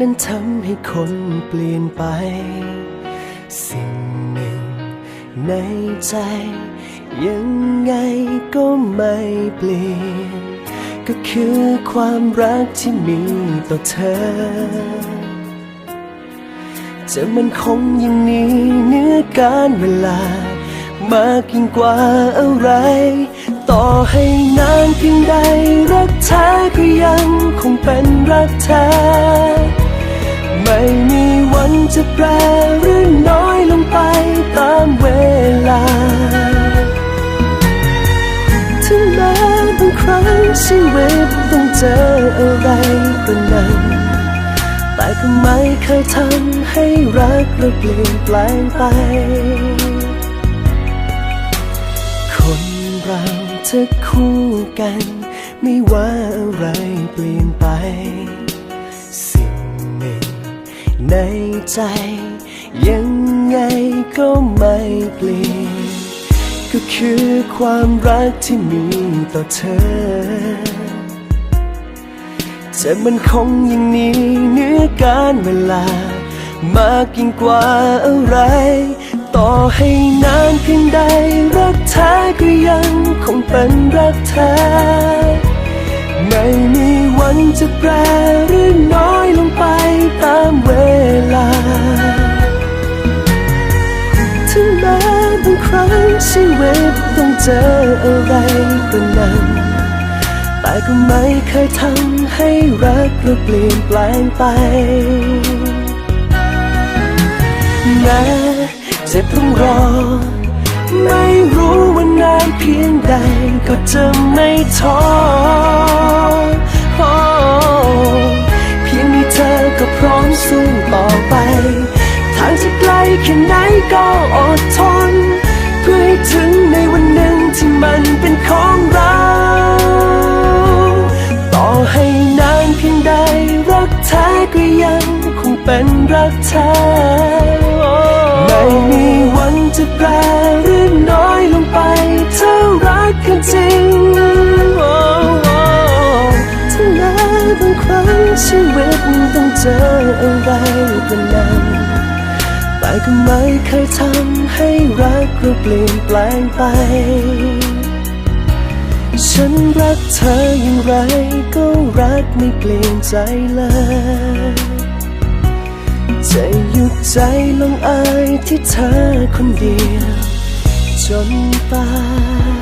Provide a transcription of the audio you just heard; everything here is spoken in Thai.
นั้นทำให้คนเปลี่ยนไป สิ่งหนึ่งในใจ ยังไงก็ไม่เปลี่ยน ก็คือความรักที่มีต่อเธอ จะมันคงยังนี้เนื้อการเวลามากยิ่งกว่าอะไร ต่อให้นานเพียงใดรักแท้ก็ยังคงเป็นรักแท้ ไม่มีวันจะแปรหรือน้อยลงไปตามเวลา ถึงแม้บางครั้งชีวิตต้องเจออะไรก็นั้น แต่ก็ไม่เคยทำให้รักเราเปลี่ยนแปลงไป คนเราจะคู่กัน ไม่ว่าอะไรเปลี่ยนไป ในใจ ยังไงก็ไม่เปลี่ยน ก็คือความรักที่มีต่อเธอจะมันคงยังนี้เนื้อการเวลา มากยิ่งกว่าอะไร ต่อให้นานเพียงใด รักแท้ก็ยังคงเป็นรักแท้ ไม่มีวันจะแปรหรือน้อยลงไป ชีวิตต้องเจออะไรก็นั้น แต่ก็ไม่เคยทำให้รักเราเปลี่ยนแปลงไปแม้เจ็บต้องรอ ไม่รู้ว่านานเพียงใดก็จะไม่ท้อ เป็นรักแท้ไม่มีวันจะแปรหรือน้อยลงไปถ้ารักกันจริงโอ้โอ้ถึงแม้บางครั้งชีวิตต้องเจออะไรก็นั้นแต่ก็ไม่เคยทำให้รักเราเปลี่ยนแปลงไปฉันรักเธออย่างไรก็รักไม่เปลี่ยนใจเลย จหยุดใจลงอายที่เธอคนเดียว จนตาย